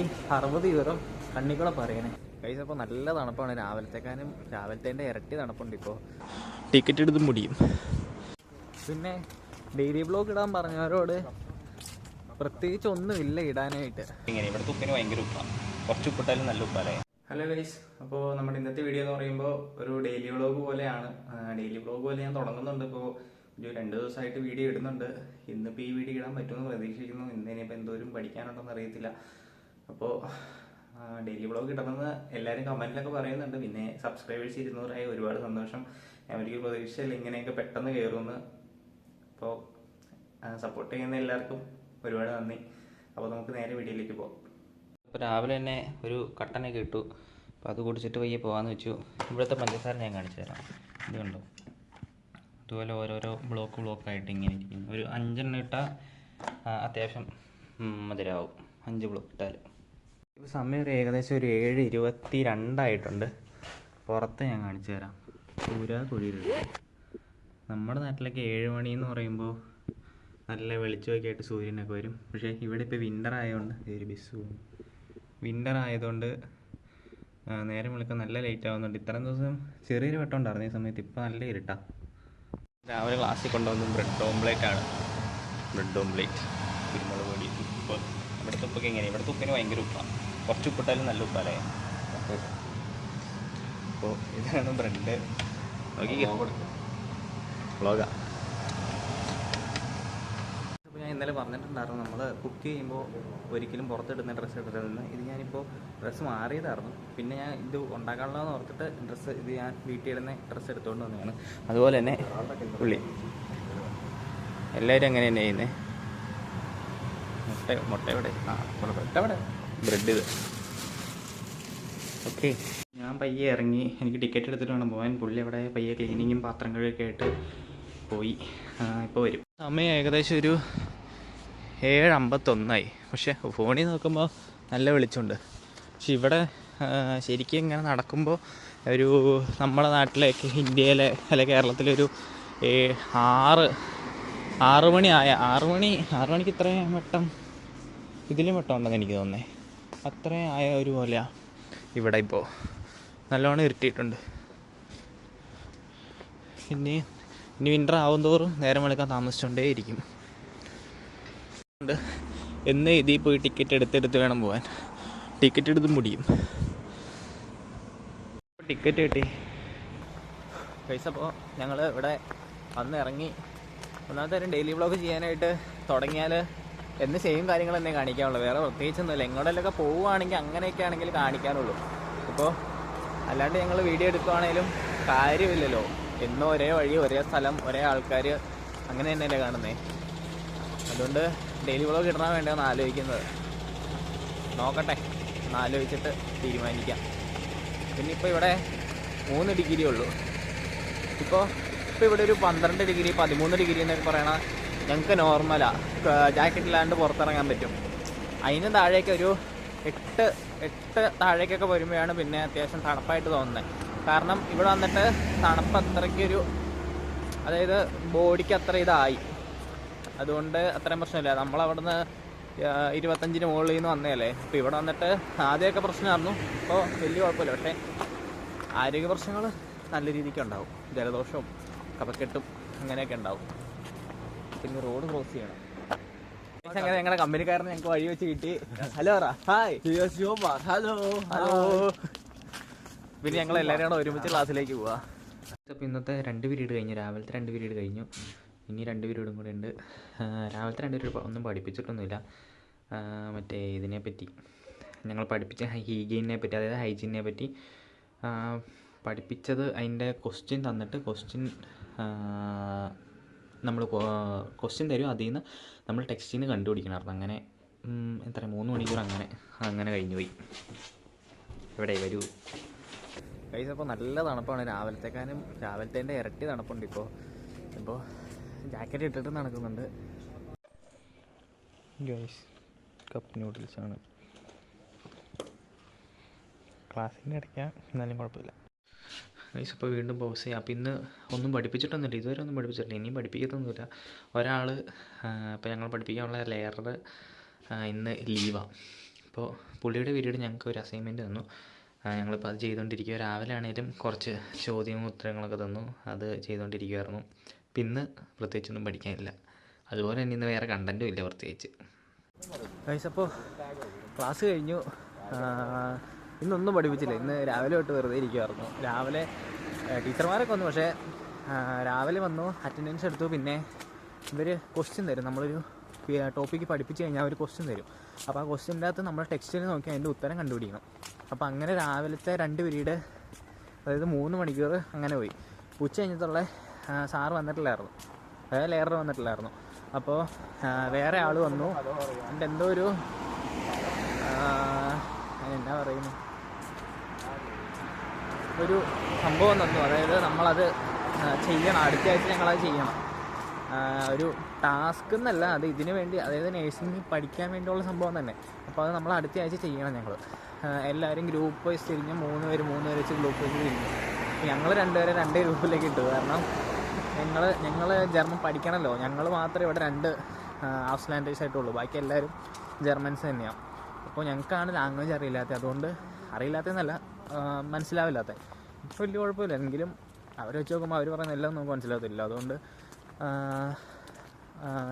ഈ അറുപത് വിവരം കണ്ണിക്കൂടെ പറയണേ. കൈസ് അപ്പോൾ നല്ല തണുപ്പാണ്. രാവിലത്തേക്കാനും രാവിലത്തേന്റെ ഇരട്ടി തണുപ്പുണ്ട് ഇപ്പോൾ ടിക്കറ്റ് എടുത്ത് മുടിയും. പിന്നെ ഡെയിലി ബ്ലോഗ് ഇടാൻ പറഞ്ഞവരോട് പ്രത്യേകിച്ച് ഒന്നുമില്ല ഇടാനായിട്ട്. ഇങ്ങനെ ഇവിടുത്തെ ഉപ്പിന് ഭയങ്കര ഉപ്പാണ്. കുറച്ച് ഉപ്പിട്ടാലും നല്ല ഉപ്പാലേ ഹലോ ഗൈസ് അപ്പോൾ നമ്മുടെ ഇന്നത്തെ വീഡിയോ എന്ന് പറയുമ്പോൾ ഒരു ഡെയിലി വ്ളോഗ് പോലെയാണ്. ഡെയിലി വ്ളോഗ് പോലെ ഞാൻ തുടങ്ങുന്നുണ്ട്. ഇപ്പോൾ ഒരു രണ്ട് ദിവസമായിട്ട് വീഡിയോ ഇടുന്നുണ്ട്. ഇന്നിപ്പോൾ ഈ വീഡിയോ ഇടാൻ പറ്റുമെന്ന് പ്രതീക്ഷിക്കുന്നു. ഇന്ന് ഇനിയിപ്പോൾ പഠിക്കാനുണ്ടോ പഠിക്കാനുണ്ടെന്ന് അറിയത്തില്ല. അപ്പോൾ ഡെയിലി വ്ളോഗ് കിട്ടണമെന്ന് എല്ലാവരും കമന്റിലൊക്കെ പറയുന്നുണ്ട്. പിന്നെ സബ്സ്ക്രൈബേഴ്സ് ഇരുന്നൂറായി ഒരുപാട് സന്തോഷം. ഞാൻ ഒരിക്കലും പ്രതീക്ഷയില്ല ഇങ്ങനെയൊക്കെ പെട്ടെന്ന് കയറുമെന്ന് അപ്പോൾ സപ്പോർട്ട് ചെയ്യുന്ന എല്ലാവർക്കും ഒരുപാട് നന്ദി. അപ്പോൾ നമുക്ക് നേരെ വീഡിയോയിലേക്ക് പോകാം ഇപ്പോൾ രാവിലെ തന്നെ ഒരു കട്ടനൊക്കെ ഇട്ടു. അപ്പോൾ അത് കുടിച്ചിട്ട് വയ്യ പോകാമെന്ന് വെച്ചു. ഇവിടുത്തെ പഞ്ചസാര ഞാൻ കാണിച്ചു തരാം. ഇതുണ്ടോ ഇതുപോലെ ഓരോരോ ബ്ലോക്ക് ബ്ലോക്കായിട്ട് ഇങ്ങനെ ഇരിക്കുന്നു. ഒരു അഞ്ചെണ്ണം ഇട്ടാൽ അത്യാവശ്യം മധുരമാവും അഞ്ച് ബ്ലോക്ക് ഇട്ടാൽ ഇപ്പോൾ സമയം ഒരു ഏകദേശം ഒരു ഏഴ് ഇരുപത്തി രണ്ടായിട്ടുണ്ട് പുറത്ത് ഞാൻ കാണിച്ചു തരാം. പൂരാ കുഴിയിലുണ്ട് നമ്മുടെ നാട്ടിലൊക്കെ ഏഴ് മണി എന്ന് പറയുമ്പോൾ നല്ല വെളിച്ചമൊക്കെ ആയിട്ട് സൂര്യനൊക്കെ വരും. പക്ഷേ ഇവിടെ ഇപ്പോൾ വിന്റർ ആയതുകൊണ്ട് ഒരു ബിസ്. വിന്റർ ആയതുകൊണ്ട് നേരം വിളിക്കാൻ നല്ല ലേറ്റ് ആവുന്നുണ്ട്. ഇത്രയും ദിവസം ചെറിയൊരു വെട്ടം ഉണ്ടായിരുന്നു ഈ സമയത്ത്. ഇപ്പോൾ നല്ല ഇരുട്ടാ. രാവിലെ ക്ലാസ്സിൽ കൊണ്ടുവന്ന ബ്രെഡ് ഓംപ്ലേറ്റ് ആണ്. ബ്രെഡ് ഓംപ്ലേറ്റ് കുരുമുളക് പൊടി ഉപ്പ്. ഇവിടുത്തെ ഉപ്പൊക്കെ എങ്ങനെയാണ് ഇവിടുത്തെ ഉപ്പിന് ഭയങ്കര ഉപ്പാണ് കുറച്ച് ഉപ്പിട്ടാലും നല്ല ഉപ്പാലേ? അപ്പോൾ ഇതാണ് ബ്രെഡ്. നോക്കി വ്ളോഗാ. അപ്പോൾ ഞാൻ ഇന്നലെ പറഞ്ഞിട്ടുണ്ടായിരുന്നു നമ്മൾ കുക്ക് ചെയ്യുമ്പോൾ ഒരിക്കലും പുറത്തിടുന്ന ഡ്രസ്സ് ഇടരുതെന്ന് ഇത് ഞാനിപ്പോൾ ഡ്രസ്സ് മാറിയതായിരുന്നു. പിന്നെ ഞാൻ ഇത് ഉണ്ടാക്കാനുള്ളതെന്ന് ഓർത്തിട്ട് ഡ്രസ്സ് ഇത് ഞാൻ വീട്ടിൽ ഇടുന്ന ഡ്രസ്സ് എടുത്തുകൊണ്ട് വന്നതാണ്. അതുപോലെ തന്നെ ഉള്ളി എല്ലാവരും അങ്ങനെ തന്നെ ചെയ്യുന്നത് മുട്ട മുട്ട എവിടെ? ആ മുട്ട എവിടെ? ബ്രെഡ് ഇത്. ഓക്കെ ഞാൻ പയ്യെ ഇറങ്ങി. എനിക്ക് ടിക്കറ്റ് എടുത്തിട്ട് വേണം പോകാൻ പുള്ളി അവിടെ പയ്യെ ക്ലീനിങ്ങും പാത്രം കഴുകൊക്കെ ആയിട്ട് പോയി. ഇപ്പോൾ വരും. സമയം ഏകദേശം ഒരു ഏഴ് അമ്പത്തൊന്നായി പക്ഷേ ഫോണിൽ നോക്കുമ്പോൾ നല്ല വെളിച്ചമുണ്ട്. പക്ഷെ ഇവിടെ ശരിക്കും ഇങ്ങനെ നടക്കുമ്പോൾ ഒരു നമ്മുടെ നാട്ടിലേക്ക് ഇന്ത്യയിലെ അല്ലെ കേരളത്തിലൊരു ഏ- ആറ് ആറ് മണി ആയ ആറ് മണി ആറ് മണിക്ക് ഇത്രയും വട്ടം ഇതിലും വട്ടം ഉണ്ടെന്ന് എനിക്ക് തോന്നുന്നേ. അത്രയും ആയ ഒരു പോലെയാണ് ഇവിടെ ഇപ്പോൾ നല്ലോണം ഇരുട്ടിയിട്ടുണ്ട്. ഇനി ഇനി വിന്റർ ആവും തോറും നേരം വെളുക്കാൻ താമസിച്ചുകൊണ്ടേ ഇരിക്കും. എന്ന് ഇതിൽ പോയി ടിക്കറ്റ് എടുത്തെടുത്ത് വേണം പോകാൻ ടിക്കറ്റ് എടുത്ത് മുടിയും. ടിക്കറ്റ് കിട്ടി. പൈസ അപ്പോൾ ഞങ്ങൾ ഇവിടെ വന്ന് ഇറങ്ങി ഒന്നാമത്തെ കാര്യം ഡെയിലി വ്ളോഗ് ചെയ്യാനായിട്ട് തുടങ്ങിയാൽ എന്ന് സെയിം കാര്യങ്ങൾ തന്നെ കാണിക്കാനുള്ളൂ. വേറെ പ്രത്യേകിച്ചൊന്നുമില്ല. എങ്ങോട്ടെല്ലൊക്കെ പോവുകയാണെങ്കിൽ അങ്ങനെയൊക്കെ ആണെങ്കിൽ കാണിക്കാനുള്ളൂ. ഇപ്പോൾ അല്ലാണ്ട് ഞങ്ങൾ വീഡിയോ എടുക്കുവാണേലും കാര്യമില്ലല്ലോ. എന്നും ഒരേ വഴി ഒരേ സ്ഥലം ഒരേ ആൾക്കാർ അങ്ങനെ തന്നെയല്ലേ കാണുന്നേ. അതുകൊണ്ട് ഡെയിലി വ്ളോഗ് ഇടണ വേണ്ടതെന്ന് ആലോചിക്കുന്നത്. നോക്കട്ടെ. ഒന്ന് ആലോചിച്ചിട്ട് തീരുമാനിക്കാം. പിന്നെ ഇപ്പോൾ ഇവിടെ മൂന്ന് ഡിഗ്രി ഉള്ളൂ. ഇപ്പോൾ ഇപ്പോൾ ഇവിടെ ഒരു പന്ത്രണ്ട് ഡിഗ്രി പതിമൂന്ന് ഡിഗ്രി എന്നൊക്കെ പറയണ ഞങ്ങൾക്ക് നോർമലാണ് ജാക്കറ്റ് ഇല്ലാണ്ട് പുറത്തിറങ്ങാൻ പറ്റും. അതിന് താഴേക്ക് ഒരു എട്ട് എട്ട് താഴേക്കൊക്കെ വരുമ്പോഴാണ് പിന്നെ അത്യാവശ്യം തണുപ്പായിട്ട് തോന്നുന്നത് കാരണം ഇവിടെ വന്നിട്ട് തണുപ്പ് അത്രയ്ക്കൊരു അതായത് ബോഡിക്ക് അത്ര ഇതായി. അതുകൊണ്ട് അത്രയും പ്രശ്നമില്ല. നമ്മളവിടുന്ന് ഇരുപത്തഞ്ചിന് മുകളിൽ നിന്ന് വന്നതല്ലേ അപ്പോൾ ഇവിടെ വന്നിട്ട് ആദ്യമൊക്കെ പ്രശ്നമായിരുന്നു. ഇപ്പോൾ വലിയ കുഴപ്പമില്ല. പക്ഷേ ആരോഗ്യ പ്രശ്നങ്ങൾ നല്ല രീതിക്ക് ഉണ്ടാവും. ജലദോഷവും കഫക്കെട്ടും അങ്ങനെയൊക്കെ ഉണ്ടാവും. പിന്നെ റോഡ് ക്രോസ് ചെയ്യണം. അങ്ങനെ ഞങ്ങളുടെ കമ്പനിക്കാരനെ ഞങ്ങൾക്ക് വഴി വെച്ച് കിട്ടി. ഹലോ റ ഹായ് ഹലോ. ഹലോ പിന്നെ ഞങ്ങൾ എല്ലാവരും കൂടെ ഒരുമിച്ച് ക്ലാസ്സിലേക്ക് പോവാ. അപ്പോൾ ഇന്നത്തെ രണ്ട് പീരീഡ് കഴിഞ്ഞു. രാവിലത്തെ രണ്ട് പീരീഡ് കഴിഞ്ഞു. ഇനി രണ്ട് പീരീഡും കൂടെ ഉണ്ട്. രാവിലത്തെ രണ്ട് പീരീഡ് ഒന്നും പഠിപ്പിച്ചിട്ടൊന്നുമില്ല. മറ്റേ ഇതിനെ പറ്റി ഞങ്ങൾ പഠിപ്പിച്ച ഹീഗീനെ പറ്റി അതായത് ഹൈജീനെ പറ്റി പഠിപ്പിച്ചത് അതിന്റെ ക്വസ്റ്റ്യൻ തന്നിട്ട് ക്വസ്റ്റ്യൻ നമ്മൾ ക്വസ്റ്റ്യൻ തരും. അതിൽ നിന്ന് നമ്മൾ ടെക്സ്റ്റിൽ നിന്ന് കണ്ടുപിടിക്കണമായിരുന്നു. അങ്ങനെ എത്ര മൂന്ന് മണിക്കൂർ അങ്ങനെ അങ്ങനെ കഴിഞ്ഞു പോയി. എവിടെ വരൂ? കൈസ് അപ്പോൾ നല്ല തണുപ്പാണ്. രാവിലത്തേക്കാനും രാവിലത്തേന്റെ ഇരട്ടി തണുപ്പുണ്ട് ഇപ്പോൾ ഇപ്പോൾ ജാക്കറ്റ് ഇട്ടിട്ട് നടക്കുന്നുണ്ട്. ഗൈസ് കപ്പ് നൂഡിൽസാണ് ആണ്. ക്ലാസ്സിന്റെ ഇടയ്ക്കാണ് എന്നാലും കുഴപ്പമില്ല. ഗൈസ് ഇപ്പോൾ വീണ്ടും പോസ് ചെയ്യാം. അപ്പോൾ ഇന്ന് ഒന്നും പഠിപ്പിച്ചിട്ടൊന്നുമില്ല. ഇതുവരെ ഒന്നും പഠിപ്പിച്ചിട്ടില്ല. ഇനിയും പഠിപ്പിക്കത്തൊന്നുമില്ല. ഒരാൾ ഇപ്പോൾ ഞങ്ങൾ പഠിപ്പിക്കാനുള്ള ലെയർ ഇന്ന് ലീവാണ് അപ്പോൾ പുള്ളിയുടെ പീരീഡ് ഞങ്ങൾക്ക് ഒരു അസൈൻമെന്റ് തന്നു. ഞങ്ങളിപ്പോൾ അത് ചെയ്തുകൊണ്ടിരിക്കുക രാവിലെ ആണെങ്കിലും കുറച്ച് ചോദ്യവും ഉത്തരങ്ങളൊക്കെ തന്നു. അത് ചെയ്തുകൊണ്ടിരിക്കുമായിരുന്നു പിന്നെ പ്രത്യേകിച്ചൊന്നും പഠിക്കാനില്ല. അതുപോലെ തന്നെ ഇന്ന് വേറെ കണ്ടന്റും ഇല്ല പ്രത്യേകിച്ച്. അപ്പോൾ ക്ലാസ് കഴിഞ്ഞു. ഇന്നൊന്നും പഠിപ്പിച്ചില്ല. ഇന്ന് രാവിലെ തൊട്ട് വെറുതെ ഇരിക്കുമായിരുന്നു രാവിലെ ടീച്ചർമാരൊക്കെ വന്നു. പക്ഷേ രാവിലെ വന്നു അറ്റൻഡൻസ് എടുത്തു. പിന്നെ ഇവർ ക്വസ്റ്റ്യൻ തരും. നമ്മളൊരു ടോപ്പിക്ക് പഠിപ്പിച്ച് കഴിഞ്ഞാൽ ഒരു ക്വസ്റ്റ്യൻ തരും. അപ്പോൾ ആ ക്വസ്റ്റ്യന്റെ അകത്ത് നമ്മൾ ടെക്സ്റ്റിൽ നോക്കി അതിന്റെ ഉത്തരം കണ്ടുപിടിക്കണം. അപ്പോൾ അങ്ങനെ രാവിലത്തെ രണ്ട് പിരീഡ് അതായത് മൂന്ന് മണിക്കൂർ അങ്ങനെ പോയി. ഉച്ച കഴിഞ്ഞിട്ടുള്ള സാറ് വന്നിട്ടില്ലായിരുന്നു. അതായത് ലെയർ വന്നിട്ടില്ലായിരുന്നു. അപ്പോൾ വേറെ ആൾ വന്നു. എന്നിട്ട് എന്തോ ഒരു എന്നാ പറയുന്നു? ഒരു സംഭവം തന്നു. അതായത് നമ്മളത് ചെയ്യണം. അടുത്ത ആഴ്ച ഞങ്ങളത് ചെയ്യണം. ഒരു ടാസ്ക് എന്നല്ല അത് ഇതിനു വേണ്ടി അതായത് നേഴ്സിംഗ് പഠിക്കാൻ വേണ്ടിയുള്ള സംഭവം തന്നെ. അപ്പോൾ അത് നമ്മൾ അടുത്ത ആഴ്ച ചെയ്യണം ഞങ്ങൾ എല്ലാവരും ഗ്രൂപ്പ് വൈസ് തിരിഞ്ഞ് മൂന്ന് പേര് മൂന്ന് പേര് വെച്ച് ഗ്രൂപ്പ് വൈസ് തിരിഞ്ഞു. ഞങ്ങൾ രണ്ടുപേരെ രണ്ട് ഗ്രൂപ്പിലേക്ക് ഇട്ടു. കാരണം ഞങ്ങൾ ഞങ്ങൾ ജർമ്മൻ പഠിക്കണമല്ലോ ഞങ്ങൾ മാത്രമേ ഇവിടെ രണ്ട് ഹാഫ് ലാംഗ്വേജ് ആയിട്ടുള്ളൂ. ബാക്കി എല്ലാവരും ജർമ്മൻസ് തന്നെയാണ് അപ്പോൾ ഞങ്ങൾക്കാണ് ലാംഗ്വേജ് അറിയില്ലാത്ത അതുകൊണ്ട് അറിയില്ലാത്തതെന്നല്ല മനസ്സിലാവില്ലാത്ത ഇപ്പോൾ വലിയ കുഴപ്പമില്ല. എങ്കിലും അവർ വെച്ച് നോക്കുമ്പോൾ അവർ പറയുന്ന എല്ലാം നമുക്ക് മനസ്സിലാകത്തില്ല. അതുകൊണ്ട്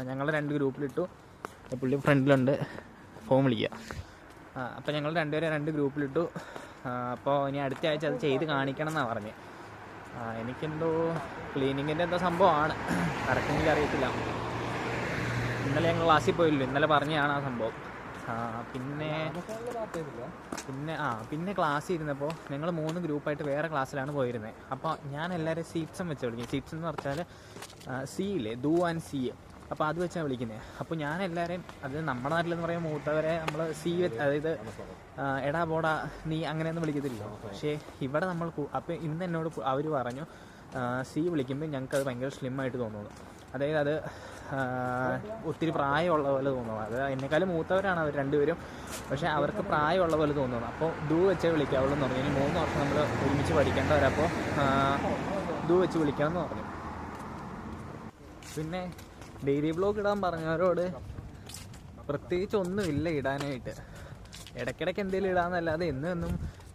ഞങ്ങൾ രണ്ട് ഗ്രൂപ്പിലിട്ടു. പുള്ളി ഫ്രണ്ടിലുണ്ട്. ഫോൺ വിളിക്കുക അപ്പോൾ ഞങ്ങൾ രണ്ടുപേരെ രണ്ട് ഗ്രൂപ്പിലിട്ടു. അപ്പോൾ ഇനി അടുത്ത ആഴ്ച അത് ചെയ്ത് കാണിക്കണം എന്നാണ് പറഞ്ഞത് എനിക്കെന്തോ ക്ലീനിങ്ങിന്റെ എന്തോ സംഭവമാണ്. കറക്റ്റെങ്കിൽ അറിയത്തില്ല. ഇന്നലെ ഞങ്ങൾ ക്ലാസ്സിൽ പോയില്ലോ? ഇന്നലെ പറഞ്ഞതാണ് ആ സംഭവം. പിന്നെ പിന്നെ ആ പിന്നെ ക്ലാസ് ഇരുന്നപ്പോൾ ഞങ്ങൾ മൂന്ന് ഗ്രൂപ്പായിട്ട് വേറെ ക്ലാസ്സിലാണ് പോയിരുന്നത് അപ്പോൾ ഞാൻ എല്ലാവരും സീറ്റ്സം വെച്ച് വിളിക്കും. സീറ്റ്സ് എന്ന് പറഞ്ഞാൽ സി ഇല്ലേ? ദു ആൻഡ് സി. അപ്പോൾ അത് വെച്ചാണ് വിളിക്കുന്നത് അപ്പോൾ ഞാൻ എല്ലാവരെയും അത് നമ്മുടെ നാട്ടിലെന്ന് പറയുമ്പോൾ മൂത്തവരെ നമ്മൾ സി വെച്ച് അതായത് എടാ പോടാ നീ അങ്ങനെയൊന്നും വിളിക്കത്തില്ലല്ലോ. പക്ഷേ ഇവിടെ നമ്മൾ അപ്പോൾ ഇന്ന് എന്നോട് അവർ പറഞ്ഞു സി വിളിക്കുമ്പോൾ ഞങ്ങൾക്ക് അത് ഭയങ്കര സ്ലിം ആയിട്ട് തോന്നുന്നു. അതായത് അത് ഒത്തിരി പ്രായമുള്ള പോലെ തോന്നുന്നു. അത് എന്നെക്കാളും മൂത്തവരാണ് അവർ രണ്ടുപേരും. പക്ഷേ അവർക്ക് പ്രായമുള്ള പോലെ തോന്നുന്നു. അപ്പോൾ ദൂ വെച്ചേ വിളിക്കാവുള്ളൂ എന്ന് പറഞ്ഞു. ഇനി മൂന്ന് വർഷം നമ്മൾ ഒരുമിച്ച് പഠിക്കേണ്ടവരപ്പോൾ ദൂ വെച്ച് വിളിക്കണം എന്ന് പറഞ്ഞു. പിന്നെ ഡെയിലി ബ്ലോഗ് ഇടാൻ പറഞ്ഞവരോട് പ്രത്യേകിച്ച് ഒന്നുമില്ല ഇടാനായിട്ട്. ഇടയ്ക്കിടയ്ക്ക് എന്തെങ്കിലും ഇടാന്നല്ലാതെ എന്നും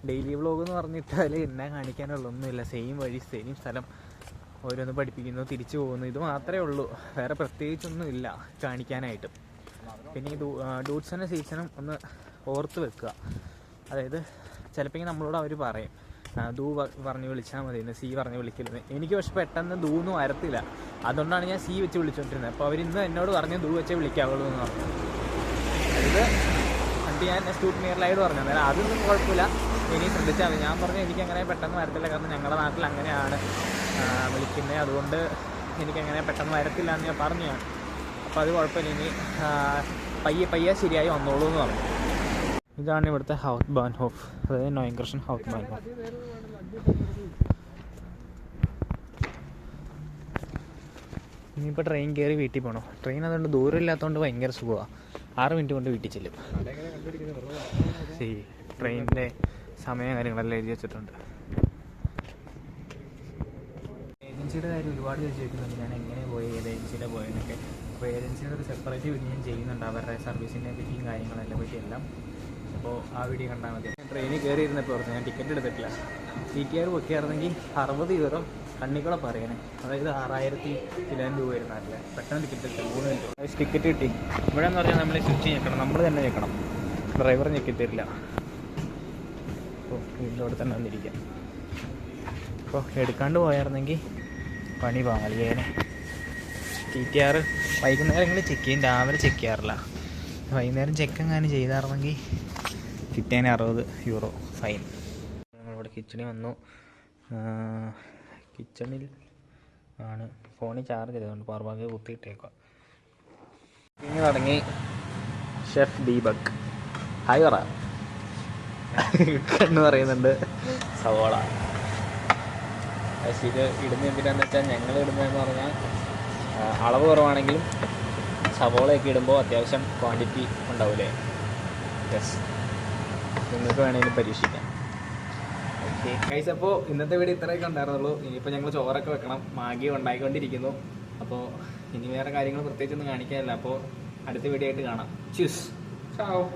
ഡെയിലി ബ്ലോഗ് എന്ന് പറഞ്ഞിട്ടാൽ എന്നെ കാണിക്കാനുള്ള ഒന്നുമില്ല. സെയിം വഴി സെയിം സ്ഥലം. ഓരോന്ന് പഠിപ്പിക്കുന്നു തിരിച്ചു പോകുന്നു. ഇത് മാത്രമേ ഉള്ളൂ. വേറെ പ്രത്യേകിച്ചൊന്നും ഇല്ല കാണിക്കാനായിട്ട്. പിന്നെ ഈ ഡൂട്ട്സിനെ സീസണും ഒന്ന് ഓർത്ത് വെക്കുക. അതായത് ചിലപ്പോൾ നമ്മളോട് അവർ പറയും. ദൂ പറഞ്ഞ് വിളിച്ചാൽ മതി എന്ന് സി പറഞ്ഞ് വിളിക്കരുത്. എനിക്ക് പക്ഷെ പെട്ടെന്ന് ദൂന്നും വരത്തില്ല. അതുകൊണ്ടാണ് ഞാൻ സി വെച്ച് വിളിച്ചുകൊണ്ടിരുന്നത് അപ്പോൾ അവരിന്ന് എന്നോട് പറഞ്ഞ് ദൂ വെച്ചേ വിളിക്കാവുള്ളൂ എന്ന് പറഞ്ഞു. ഇത് എന്നിട്ട് ഞാൻ സ്റ്റൂട്ട് നിയർലായിട്ട് പറഞ്ഞു. അന്നേരം അതൊന്നും കുഴപ്പമില്ല. ഇനി ശ്രദ്ധിച്ചാൽ മതി. ഞാൻ പറഞ്ഞു എനിക്ക് അങ്ങനെ പെട്ടെന്ന് വരത്തില്ല. കാരണം ഞങ്ങളുടെ നാട്ടിൽ അങ്ങനെയാണ്. വിളിക്കുന്നത് അതുകൊണ്ട് എനിക്ക് അങ്ങനെ പെട്ടെന്ന് വരത്തില്ല എന്ന് ഞാൻ പറഞ്ഞു. ഞാൻ അപ്പോൾ അത് കുഴപ്പമില്ല. ഇനി പയ്യെ പയ്യെ ശരിയായി വന്നോളൂ എന്ന് പറഞ്ഞു. ഇതാണ് ഇവിടുത്തെ ഹൗത്ത് ബാൻ ഹോഫ് അതായത് നോയിൻകൃഷ്ണൻ ഹൗത്ത് ബാൻ ഹോഫ് ഇനിയിപ്പോൾ ട്രെയിൻ കയറി വീട്ടിൽ പോകണം ട്രെയിൻ അതുകൊണ്ട് ദൂരം ഇല്ലാത്തതുകൊണ്ട് ഭയങ്കര സുഖമാണ് ആറ് മിനിറ്റ് കൊണ്ട് വീട്ടിൽ ചെല്ലും. ട്രെയിനിന്റെ സമയം കാര്യങ്ങളെല്ലാം എഴുതി വെച്ചിട്ടുണ്ട്. ഏജൻസിയുടെ കാര്യം ഒരുപാട് പേര് ചോദിക്കുന്നുണ്ട്. ഞാൻ എങ്ങനെ പോയി ഏത് ഏജൻസിയിലെ പോയെന്നൊക്കെ അപ്പോൾ ഏജൻസിയുടെ ഒരു സെപ്പറേറ്റ് വീഡിയോ ചെയ്യുന്നുണ്ട്. അവരുടെ സർവീസിനെ പറ്റിയും കാര്യങ്ങളെല്ലാം പറ്റി എല്ലാം. അപ്പോൾ ആ വീഡിയോ കണ്ടാൽ മതി. ട്രെയിനിൽ കയറി ഇരുന്നപ്പോൾ ഓർത്തു ഞാൻ ടിക്കറ്റ് എടുത്തിട്ടില്ല. സി ടി ആർ ബുക്ക് അറുപത് യൂറോ കണ്ണിക്കൂടെ പറയണേ. അതായത് ആറായിരത്തി ചില്ലായിരം രൂപ വരുന്നതല്ലേ. പെട്ടെന്ന് ടിക്കറ്റ് എടുത്തു മൂന്ന് മിനിറ്റ് ടിക്കറ്റ് കിട്ടി. ഇവിടെ എന്ന് പറഞ്ഞാൽ നമ്മൾ സ്വിച്ച് ഞെക്കണം നമ്മൾ തന്നെ ഞെക്കണം. ഡ്രൈവർ ഞെക്കി തരില്ല. അപ്പോൾ വീട്ടിലോട് തന്നെ വന്നിരിക്കാം. അപ്പോൾ എടുക്കാണ്ട് പോയായിരുന്നെങ്കിൽ പണി പാലിയേനെ ടി ടി ആർ വൈകുന്നേരങ്ങളിൽ ചെക്ക് ചെയ്യും. രാവിലെ ചെക്ക് ചെയ്യാറില്ല. വൈകുന്നേരം ചെക്ക് എങ്ങാനും ചെയ്തായിരുന്നെങ്കിൽ കിട്ടിയതിന് അറുപത് യൂറോ ഫൈൻ ഞങ്ങളിവിടെ കിച്ചണിൽ വന്നു. കിച്ചണിൽ ആണ്. ഫോണിൽ ചാർജ് ചെയ്തുകൊണ്ട് പവർ ബാങ്ക് കുത്തിയിട്ടേക്കുക ഇനി തുടങ്ങി ഷെഫ് ദീപക്. ഹായ് പറ. എന്ന് പറയുന്നുണ്ട് സവോള. പക്ഷേ ഇത് ഇടുന്ന എന്തിനാന്ന് വെച്ചാൽ ഞങ്ങൾ ഇടുന്നതെന്ന് പറഞ്ഞാൽ അളവ് കുറവാണെങ്കിലും സവോളയൊക്കെ ഇടുമ്പോൾ അത്യാവശ്യം ക്വാണ്ടിറ്റി ഉണ്ടാവില്ലേ യെസ് നിങ്ങൾക്ക് വേണമെങ്കിലും പരീക്ഷിക്കാം. ഓക്കെ ഗൈസ് അപ്പോൾ ഇന്നത്തെ വീഡിയോ ഇത്രയൊക്കെ ഉണ്ടായിരുന്നുള്ളൂ. ഇനിയിപ്പോൾ ഞങ്ങൾ ചോറൊക്കെ വെക്കണം. മാഗി ഉണ്ടായിക്കൊണ്ടിരിക്കുന്നു. അപ്പോൾ ഇനി വേറെ കാര്യങ്ങൾ പ്രത്യേകിച്ചൊന്നും കാണിക്കാനില്ല. അപ്പോൾ അടുത്ത വീഡിയോ ആയിട്ട് കാണാം. ചൂസ് Ciao.